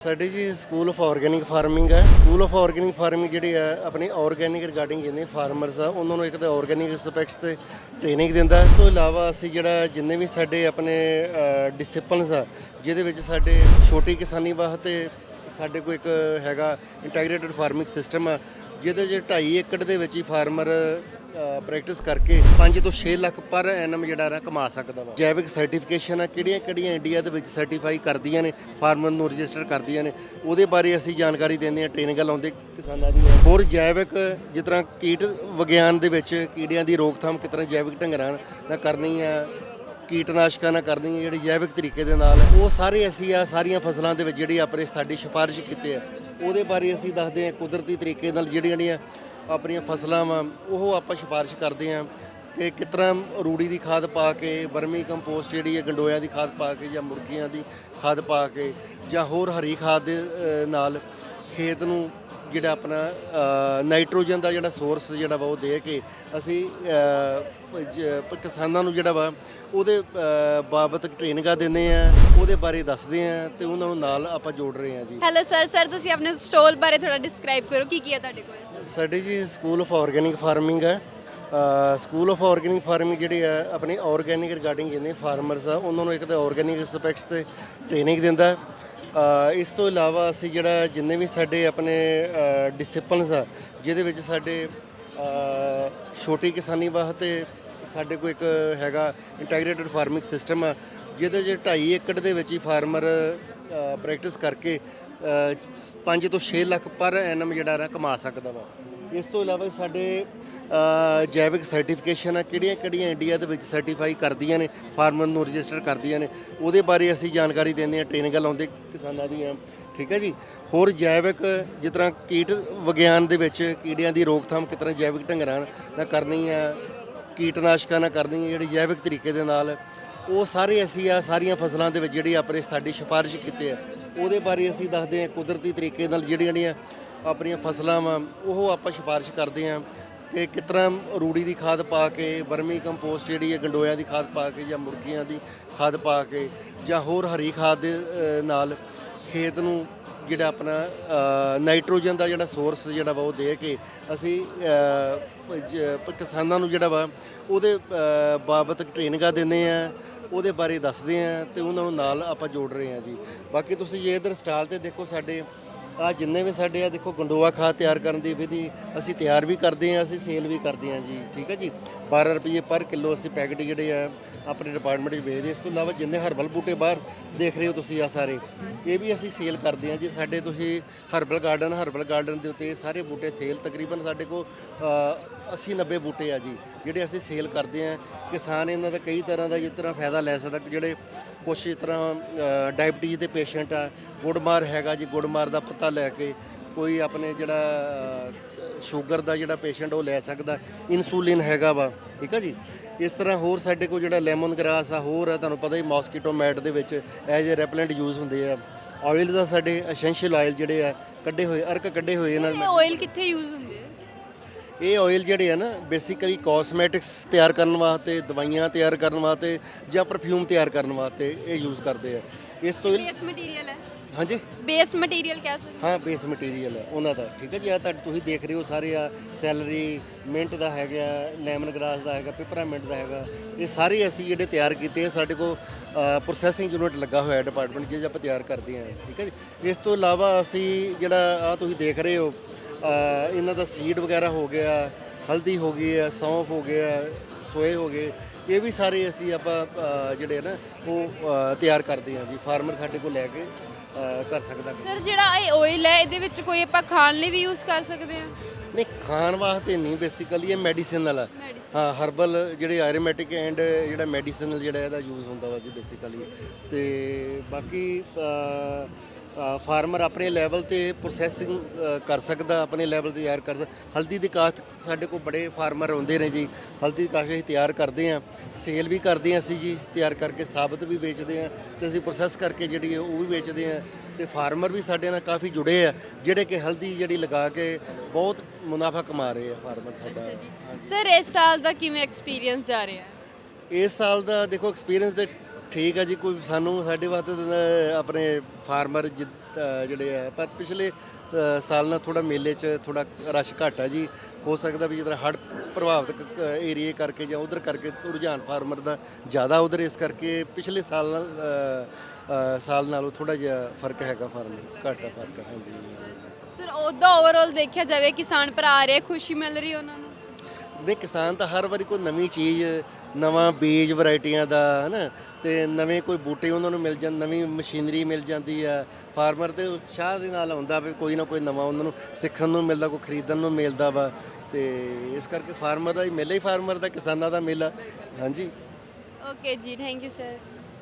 ਸਾਡੇ ਜੀ school of organic farming ਹੈ। ਸਕੂਲ ਆਫ ਆਰਗੈਨਿਕ ਫਾਰਮਿੰਗ ਜਿਹੜੀ ਹੈ, ਆਪਣੀ ਆਰਗੈਨਿਕ ਰਿਗਾਰਡਿੰਗ ਜਿੰਨੇ ਫਾਰਮਰਸ ਆ, ਉਹਨਾਂ ਨੂੰ ਇੱਕ ਤਾਂ ਆਰਗੈਨਿਕ ਐਸਪੈਕਟਸ ਤੇ ਟ੍ਰੇਨਿੰਗ ਦਿੰਦਾ ਇਸ ਤੋਂ ਇਲਾਵਾ ਅਸੀਂ ਜਿਹੜਾ ਜਿੰਨੇ ਵੀ ਸਾਡੇ ਆਪਣੇ ਡਿਸਪਲਿਨਸ ਆ, ਜਿਹਦੇ ਵਿੱਚ ਸਾਡੇ ਛੋਟੀ ਕਿਸਾਨੀ ਵਾਸਤੇ ਸਾਡੇ ਕੋਲ ਇੱਕ ਹੈਗਾ ਇੰਟੈਗ੍ਰੇਟਿਡ ਫਾਰਮਿੰਗ ਸਿਸਟਮ ਆ, ਜਿਹਦੇ 'ਚ 2.5 ਏਕੜ ਦੇ ਵਿੱਚ ਹੀ ਫਾਰਮਰ ਪ੍ਰੈਕਟਿਸ ਕਰਕੇ 5 ਤੋਂ 6 ਲੱਖ ਪਰ ਐਨਮ ਜਿਹੜਾ ਨਾ ਕਮਾ ਸਕਦਾ ਵਾ। ਜੈਵਿਕ ਸਰਟੀਫਿਕੇਸ਼ਨ ਆ ਕਿਹੜੀਆਂ ਕਿਹੜੀਆਂ ਇੰਡੀਆ ਦੇ ਵਿੱਚ ਸਰਟੀਫਾਈ ਕਰਦੀਆਂ ਨੇ ਫਾਰਮਰ ਨੂੰ ਰਜਿਸਟਰ ਕਰਦੀਆਂ ਨੇ। ਉਹਦੇ ਬਾਰੇ ਅਸੀਂ ਜਾਣਕਾਰੀ ਦਿੰਦੇ ਹਾਂ ਟ੍ਰੇਨਿੰਗ ਲਾਉਂਦੇ ਕਿਸਾਨਾਂ ਦੀਆਂ ਹੋਰ ਜੈਵਿਕ, ਜਿਸ ਤਰ੍ਹਾਂ ਕੀਟ ਵਿਗਿਆਨ ਦੇ ਵਿੱਚ ਕੀੜਿਆਂ ਦੀ ਰੋਕਥਾਮ ਕਿਸ ਤਰ੍ਹਾਂ ਜੈਵਿਕ ਢੰਗ ਨਾਲ ਨਾਲ ਕਰਨੀ ਆ, ਕੀਟਨਾਸ਼ਕਾਂ ਨਾਲ ਕਰਨੀ ਹੈ ਜਿਹੜੀ ਜੈਵਿਕ ਤਰੀਕੇ ਦੇ ਨਾਲ। ਉਹ ਸਾਰੇ ਅਸੀਂ ਆ, ਸਾਰੀਆਂ ਫਸਲਾਂ ਦੇ ਵਿੱਚ ਜਿਹੜੀ ਆਪਣੇ ਸਾਡੀ ਸਿਫਾਰਿਸ਼ ਕੀਤੇ ਆ, ਉਹਦੇ ਬਾਰੇ ਅਸੀਂ ਦੱਸਦੇ ਆ ਕੁਦਰਤੀ ਤਰੀਕੇ ਨਾਲ ਜਿਹੜੀਆਂ ਜਿਹੜੀਆਂ ਆਪਣੀਆਂ ਫਸਲਾਂ ਵਾ, ਉਹ ਆਪਾਂ ਸਿਫਾਰਿਸ਼ ਕਰਦੇ ਆ ਕਿ ਕਿਸ ਤਰ੍ਹਾਂ ਰੂੜੀ ਦੀ ਖਾਦ ਪਾ ਕੇ, ਵਰਮੀ ਕੰਪੋਸਟ ਜਿਹੜੀ ਹੈ, ਗੰਡੋਇਆ ਦੀ ਖਾਦ ਪਾ ਕੇ ਜਾਂ ਮੁਰਗੀਆਂ ਦੀ ਖਾਦ ਪਾ ਕੇ ਜਾਂ ਹੋਰ ਹਰੀ ਖਾਦ ਦੇ ਨਾਲ ਖੇਤ ਨੂੰ ਜਿਹੜਾ ਆਪਣਾ ਨਾਈਟ੍ਰੋਜਨ ਦਾ ਜਿਹੜਾ ਸੋਰਸ ਜਿਹੜਾ ਵਾ ਉਹ ਦੇ ਕੇ ਅਸੀਂ ਕਿਸਾਨਾਂ ਨੂੰ ਜਿਹੜਾ ਵਾ ਉਹਦੇ ਬਾਬਤ ਟ੍ਰੇਨਿੰਗਾਂ ਦਿੰਦੇ ਆ ਉਹਦੇ ਬਾਰੇ ਦੱਸਦੇ ਆ ਤੇ ਉਹਨਾਂ ਨੂੰ ਨਾਲ ਆਪਾਂ ਜੋੜ ਰਹੇ ਆ ਜੀ। ਹੈਲੋ ਸਰ ਸਰ ਤੁਸੀਂ ਆਪਣੇ ਸਟੋਲ ਬਾਰੇ ਥੋੜਾ ਡਿਸਕ੍ਰਾਈਬ ਕਰੋ। ਕੀ ਕੀ ਹੈ ਤੁਹਾਡੇ ਕੋਲ? ਸਾਡੇ ਜੀ ਸਕੂਲ ਆਫ ਆਰਗੈਨਿਕ ਫਾਰਮਿੰਗ ਹੈ ਸਕੂਲ ਆਫ ਆਰਗੈਨਿਕ ਫਾਰਮਿੰਗ ਜਿਹੜੀ ਹੈ ਆਪਣੀ ਆਰਗੈਨਿਕ ਰਿਗਾਰਡਿੰਗ ਜਿੰਨੇ ਫਾਰਮਰਸ ਆ ਉਹਨਾਂ ਨੂੰ ਇੱਕ ਤਾਂ ਆਰਗੈਨਿਕ ਐਸਪੈਕਟਸ ਤੇ ਟ੍ਰੇਨਿੰਗ ਦਿੰਦਾ। ਇਸ ਤੋਂ ਇਲਾਵਾ ਅਸੀਂ ਜਿਹੜਾ ਜਿੰਨੇ ਵੀ ਸਾਡੇ ਆਪਣੇ ਡਿਸਪਲਿਨਸ ਆ, ਜਿਹਦੇ ਵਿੱਚ ਸਾਡੇ ਛੋਟੀ ਕਿਸਾਨੀ ਵਾਸਤੇ ਸਾਡੇ ਕੋਲ ਇੱਕ ਹੈਗਾ ਇੰਟੈਗ੍ਰੇਟਿਡ ਫਾਰਮਿੰਗ ਸਿਸਟਮ ਆ, ਜਿਹਦੇ 'ਚ 2.5 ਏਕੜ ਦੇ ਵਿੱਚ ਹੀ ਫਾਰਮਰ ਪ੍ਰੈਕਟਿਸ ਕਰਕੇ 5 ਤੋਂ 6 ਲੱਖ ਪਰ ਐਨਮ ਜਿਹੜਾ ਨਾ ਕਮਾ ਸਕਦਾ ਵਾ। ਇਸ ਤੋਂ ਇਲਾਵਾ ਸਾਡੇ ਜੈਵਿਕ ਸਰਟੀਫਿਕੇਸ਼ਨ ਆ ਕਿਹੜੀਆਂ ਕਿਹੜੀਆਂ ਇੰਡੀਆ ਦੇ ਵਿੱਚ ਸਰਟੀਫਾਈ ਕਰਦੀਆਂ ਨੇ ਫਾਰਮਰ ਨੂੰ ਰਜਿਸਟਰ ਕਰਦੀਆਂ ਨੇ, ਉਹਦੇ ਬਾਰੇ ਅਸੀਂ ਜਾਣਕਾਰੀ ਦਿੰਦੇ ਹਾਂ ਟ੍ਰੇਨਿੰਗਾਂ ਲਾਉਂਦੇ ਕਿਸਾਨਾਂ ਦੀਆਂ ਠੀਕ ਹੈ ਜੀ? ਹੋਰ ਜੈਵਿਕ, ਜਿਸ ਤਰ੍ਹਾਂ ਕੀਟ ਵਿਗਿਆਨ ਦੇ ਵਿੱਚ ਕੀੜਿਆਂ ਦੀ ਰੋਕਥਾਮ ਕਿਸ ਤਰ੍ਹਾਂ ਜੈਵਿਕ ਢੰਗ ਨਾਲ ਕਰਨੀ ਆ, ਕੀਟਨਾਸ਼ਕਾਂ ਨਾਲ ਕਰਨੀ ਹੈ ਜਿਹੜੀ ਜੈਵਿਕ ਤਰੀਕੇ ਦੇ ਨਾਲ, ਉਹ ਸਾਰੇ ਅਸੀਂ ਆ ਸਾਰੀਆਂ ਫਸਲਾਂ ਦੇ ਵਿੱਚ ਜਿਹੜੀ ਆਪਣੇ ਸਾਡੀ ਸਿਫਾਰਿਸ਼ ਕੀਤੇ ਆ, ਉਹਦੇ ਬਾਰੇ ਅਸੀਂ ਦੱਸਦੇ ਆ ਕੁਦਰਤੀ ਤਰੀਕੇ ਨਾਲ ਜਿਹੜੀਆਂ ਜਿਹੜੀਆਂ ਆਪਣੀਆਂ ਫਸਲਾਂ ਵਾ, ਉਹ ਆਪਾਂ ਸਿਫਾਰਿਸ਼ ਕਰਦੇ ਆ ਕਿ ਕਿਸ ਤਰ੍ਹਾਂ ਰੂੜੀ ਦੀ ਖਾਦ ਪਾ ਕੇ ਵਰਮੀ ਕੰਪੋਸਟ ਜਿਹੜੀ ਹੈ ਗੰਡੋਇਆ ਦੀ ਖਾਦ ਪਾ ਕੇ ਜਾਂ ਮੁਰਗੀਆਂ ਦੀ ਖਾਦ ਪਾ ਕੇ ਜਾਂ ਹੋਰ ਹਰੀ ਖਾਦ ਦੇ ਅ, ਨਾਲ ਖੇਤ ਨੂੰ ਜਿਹੜਾ ਆਪਣਾ ਅ, ਨਾਈਟ੍ਰੋਜਨ ਦਾ ਜਿਹੜਾ ਸੋਰਸ ਜਿਹੜਾ ਵਾ ਉਹ ਦੇ ਕੇ ਅਸੀਂ ਅ, ਫ- ਜ- ਪ- ਕਿਸਾਨਾਂ ਨੂੰ ਜਿਹੜਾ ਵਾ ਉਹਦੇ ਅ, ਬਾਬਤ ਟ੍ਰੇਨਿੰਗਾਂ ਦਿੰਦੇ ਆ ਉਹਦੇ ਬਾਰੇ ਦੱਸਦੇ ਆ ਤੇ ਉਹਨਾਂ ਨੂੰ ਨਾਲ ਆਪਾਂ ਜੋੜ ਰਹੇ ਆ ਜੀ। ਬਾਕੀ ਤੁਸੀਂ ਜੇ ਇਧਰ ਸਟਾਲ ਤੇ ਦੇਖੋ ਸਾਡੇ ਆ ਜਿੰਨੇ ਵੀ ਸਾਡੇ ਆ ਦੇਖੋ ਗੰਡੋਆ ਖਾਦ ਤਿਆਰ ਕਰਨ ਦੀ ਵਿਧੀ ਅਸੀਂ ਤਿਆਰ ਵੀ ਕਰਦੇ ਆ ਅਸੀਂ ਸੇਲ ਵੀ ਕਰਦੇ ਆ ਜੀ, ਠੀਕ ਹੈ ਜੀ? 12 ਰੁਪਏ ਪਰ ਕਿਲੋ ਅਸੀਂ ਪੈਕਟ ਜਿਹੜੇ ਆ, ਆਪਣੇ ਡਿਪਾਰਟਮੈਂਟ ਵਿੱਚ ਵੇਚਦੇ ਇਸ ਤੋਂ ਇਲਾਵਾ ਜਿੰਨੇ ਹਰਬਲ ਬੂਟੇ ਬਾਹਰ ਦੇਖ ਰਹੇ ਹੋ ਤੁਸੀਂ ਆ ਸਾਰੇ, ਇਹ ਵੀ ਅਸੀਂ ਸੇਲ ਕਰਦੇ ਆ ਜੀ। ਸਾਡੇ ਤੁਸੀਂ ਹਰਬਲ ਗਾਰਡਨ ਹਰਬਲ ਗਾਰਡਨ ਦੇ ਉੱਤੇ ਸਾਰੇ ਬੂਟੇ ਸੇਲ ਤਕਰੀਬਨ ਸਾਡੇ ਕੋਲ 80 90 ਬੂਟੇ ਆ ਜੀ, ਜਿਹੜੇ ਅਸੀਂ ਸੇਲ ਕਰਦੇ ਆ ਕਿਸਾਨ ਇਹਨਾਂ ਦਾ ਕਈ ਤਰ੍ਹਾਂ ਦਾ ਜਿਸ ਤਰ੍ਹਾਂ ਫਾਇਦਾ ਲੈ ਸਕਦਾ, ਜਿਹੜੇ ਕੁਛ ਇਸ ਤਰ੍ਹਾਂ ਡਾਇਬਟੀਜ਼ ਦੇ ਪੇਸ਼ੈਂਟ ਆ। ਗੁੜਮਾਰ ਹੈਗਾ ਜੀ ਗੁੜਮਾਰ ਦਾ ਪਤਾ ਲੈ ਕੇ ਕੋਈ ਆਪਣੇ ਜਿਹੜਾ ਸ਼ੂਗਰ ਦਾ ਜਿਹੜਾ ਪੇਸ਼ੈਂਟ ਉਹ ਲੈ ਸਕਦਾ। ਇਨਸੂਲਿਨ ਹੈਗਾ ਵਾ ਠੀਕ ਆ ਜੀ? ਇਸ ਤਰ੍ਹਾਂ ਹੋਰ ਸਾਡੇ ਕੋਲ ਜਿਹੜਾ ਲੈਮਨ ਗ੍ਰਾਸ ਆ ਹੋਰ ਆ ਤੁਹਾਨੂੰ ਪਤਾ ਹੀ ਮੌਸਕੀਟੋ ਮੈਟ ਦੇ ਵਿੱਚ ਐਜ ਅ ਰੈਪਲੈਂਟ ਯੂਜ਼ ਹੁੰਦੇ ਆ। ਆਇਲ ਦਾ ਸਾਡੇ ਐਸੈਂਸ਼ੀਅਲ ਆਇਲ ਜਿਹੜੇ ਆ ਕੱਢੇ ਹੋਏ ਅਰਕ ਕੱਢੇ ਹੋਏ ਇਹਨਾਂ ਇਹ ਆਇਲ ਕਿੱਥੇ ਯੂਜ਼ ਹੁੰਦੇ ਆ? ਇਹ ਆਇਲ ਜਿਹੜੇ ਆ ਨਾ ਬੇਸਿਕਲੀ ਕਾਸਮੈਟਿਕਸ ਤਿਆਰ ਕਰਨ ਵਾਸਤੇ ਦਵਾਈਆਂ ਤਿਆਰ ਕਰਨ ਵਾਸਤੇ ਜਾਂ ਪਰਫਿਊਮ ਤਿਆਰ ਕਰਨ ਵਾਸਤੇ ਇਹ ਯੂਜ਼ ਕਰਦੇ ਆ। ਇਸ ਤੋਂ ਇਲ- ਬੇਸ ਮਟੀਰੀਅਲ ਹੈ। ਹਾਂਜੀ? ਬੇਸ ਮਟੀਰੀਅਲ ਕਹਿ ਸਕਦੇ ਹਾਂ। ਬੇਸ ਮਟੀਰੀਅਲ ਹੈ ਉਹਨਾਂ ਦਾ ਠੀਕ ਹੈ ਜੀ? ਆ ਤਾਂ ਤੁਸੀਂ ਦੇਖ ਰਹੇ ਹੋ ਸਾਰੇ ਆ ਸੈਲਰੀ ਮਿੰਟ ਦਾ ਹੈਗਾ ਲੈਮਨ ਗ੍ਰਾਸ ਦਾ ਹੈਗਾ ਪਿਪਰਾਮਿੰਟ ਦਾ ਹੈਗਾ ਇਹ ਸਾਰੇ ਅਸੀਂ ਜਿਹੜੇ ਤਿਆਰ ਕੀਤੇ ਆ ਸਾਡੇ ਕੋਲ ਪ੍ਰੋਸੈਸਿੰਗ ਯੂਨਿਟ ਲੱਗਾ ਹੋਇਆ ਡਿਪਾਰਟਮੈਂਟ ਜਿਹਦੇ 'ਚ ਆਪਾਂ ਤਿਆਰ ਕਰਦੇ ਹਾਂ ਠੀਕ ਹੈ ਜੀ? ਇਸ ਤੋਂ ਇਲਾਵਾ ਅਸੀਂ ਜਿਹੜਾ ਆ ਤੁਸੀਂ ਦੇਖ ਰਹੇ ਹੋ ਇਹਨਾਂ ਦਾ ਸੀਡ ਵਗੈਰਾ ਹੋ ਗਿਆ ਹਲਦੀ ਹੋ ਗਈ ਹੈ ਸੌਂਫ ਹੋ ਗਿਆ ਸੋਏ ਹੋ ਗਏ ਇਹ ਵੀ ਸਾਰੇ ਅਸੀਂ ਆਪਾਂ ਜਿਹੜੇ ਨਾ ਉਹ ਤਿਆਰ ਕਰਦੇ ਹਾਂ ਜੀ। ਫਾਰਮਰ ਸਾਡੇ ਕੋਲ ਲੈ ਕੇ ਕਰ ਸਕਦਾ। ਸਰ ਜਿਹੜਾ ਇਹ ਆਇਲ ਹੈ ਇਹਦੇ ਵਿੱਚ ਕੋਈ ਆਪਾਂ ਖਾਣ ਲਈ ਵੀ ਯੂਜ਼ ਕਰ ਸਕਦੇ ਹਾਂ? ਨਹੀਂ ਖਾਣ ਵਾਸਤੇ ਨਹੀਂ ਬੇਸਿਕਲੀ ਇਹ ਮੈਡੀਸਿਨਲ ਆ। ਹਾਂ ਹਰਬਲ ਜਿਹੜੇ ਆਯੁਰਮੈਟਿਕ ਐਂਡ ਜਿਹੜਾ ਮੈਡੀਸਿਨਲ ਜਿਹੜਾ ਇਹਦਾ ਯੂਜ਼ ਹੁੰਦਾ ਵਾ ਜੀ ਬੇਸਿਕਲੀ ਤੇ ਬਾਕੀ ਫਾਰਮਰ ਆਪਣੇ ਲੈਵਲ ਤੇ ਪ੍ਰੋਸੈਸਿੰਗ ਕਰ ਸਕਦਾ ਆਪਣੇ ਲੈਵਲ ਤੇ ਤਿਆਰ ਕਰ ਹਲਦੀ ਦੀ ਕਾਸ਼ਤ ਸਾਡੇ ਕੋਲ ਬੜੇ ਫਾਰਮਰ ਹੁੰਦੇ ਨੇ ਜੀ। ਹਲਦੀ ਦੀ ਕਾਸ਼ਤ ਅਸੀਂ ਤਿਆਰ ਕਰਦੇ ਆ ਸੇਲ ਵੀ ਕਰਦੇ ਆ ਅਸੀਂ ਜੀ ਤਿਆਰ ਕਰਕੇ ਸਾਬਤ ਵੀ ਵੇਚਦੇ ਆ ਤੇ ਅਸੀਂ ਪ੍ਰੋਸੈਸ ਕਰਕੇ ਜਿਹੜੀ ਉਹ ਵੀ ਵੇਚਦੇ ਆ ਤੇ ਫਾਰਮਰ ਵੀ ਸਾਡੇ ਨਾਲ ਕਾਫੀ ਜੁੜੇ ਆ ਜਿਹੜੇ ਕਿ ਹਲਦੀ ਜਿਹੜੀ ਲਗਾ ਕੇ ਬਹੁਤ ਮੁਨਾਫਾ ਕਮਾ ਰਹੇ ਆ ਫਾਰਮਰ ਸਾਡਾ। ਸਰ ਇਸ ਸਾਲ ਦਾ ਕਿਵੇਂ ਐਕਸਪੀਰੀਅੰਸ ਜਾ ਰਿਹਾ? ਹੈ ਇਸ ਸਾਲ ਦਾ ਦੇਖੋ ਐਕਸਪੀਰੀਅੰਸ ਤੇ ਠੀਕ ਆ ਜੀ ਕੋਈ ਸਾਨੂੰ ਸਾਡੇ ਵਾਸਤੇ ਤਾਂ ਆਪਣੇ ਫਾਰਮਰ ਅ, ਜਿਹੜੇ ਆ ਪਰ ਪਿਛਲੇ ਅ, ਸਾਲ ਨਾਲ ਥੋੜਾ ਮੇਲੇ 'ਚ ਥੋੜਾ ਰਸ਼ ਘੱਟ ਆ ਜੀ। ਹੋ ਸਕਦਾ ਵੀ ਜਿਹੜਾ ਹੜ੍ਹ ਪ੍ਰਭਾਵਿਤ ਏਰੀਏ ਕਰਕੇ ਜਾਂ ਉਧਰ ਕਰਕੇ ਰੁਝਾਨ ਫਾਰਮਰ ਦਾ ਜ਼ਿਆਦਾ ਉਧਰ ਇਸ ਕਰਕੇ ਪਿਛਲੇ ਸਾਲ ਨਾਲ ਅ, ਅ, ਸਾਲ ਨਾਲੋਂ ਥੋੜਾ ਜਿਹਾ ਫ਼ਰਕ ਹੈਗਾ ਫਾਰਮਰ ਘੱਟ ਆ ਫ਼ਰਕ ਹਾਂਜੀ। ਸਰ ਉਹਦਾ ਓਵਰਆਲ ਦੇਖਿਆ ਜਾਵੇ ਕਿਸਾਨ ਭਰਾ ਆ ਰਹੇ ਖੁਸ਼ੀ ਮਿਲ ਰਹੀ ਉਹਨਾਂ ਨੂੰ। ਦੇ ਕਿਸਾਨ ਤਾਂ ਹਰ ਵਾਰੀ ਕੋਈ ਨਵੀਂ ਚੀਜ਼, ਨਵਾਂ ਬੀਜ ਵੈਰਾਈਟੀਆਂ ਦਾ, ਹਨਾ? ਤੇ ਨਵੇਂ ਕੋਈ ਬੂਟੇ ਉਹਨਾਂ ਨੂੰ ਮਿਲ ਜਾਂ ਨਵੀਂ ਮਸ਼ੀਨਰੀ ਮਿਲ ਜਾਂਦੀ ਆ। ਫਾਰਮਰ ਤੇ ਉਤਸ਼ਾਹ ਦੇ ਨਾਲ ਆਉਂਦਾ ਵੀ ਕੋਈ ਨਾ ਕੋਈ ਨਵਾਂ ਉਹਨਾਂ ਨੂੰ ਸਿੱਖਣ ਨੂੰ ਮਿਲਦਾ, ਕੋਈ ਖਰੀਦਣ ਨੂੰ ਮਿਲਦਾ ਵਾ। ਤੇ ਇਸ ਕਰਕੇ ਫਾਰਮਰ ਦਾ ਹੀ ਮੇਲਾ ਹੀ ਫਾਰਮਰ ਦਾ, ਕਿਸਾਨਾਂ ਦਾ ਮੇਲਾ। ਹਾਂਜੀ। ਓਕੇ ਜੀ ਥੈਂਕ ਯੂ ਸਰ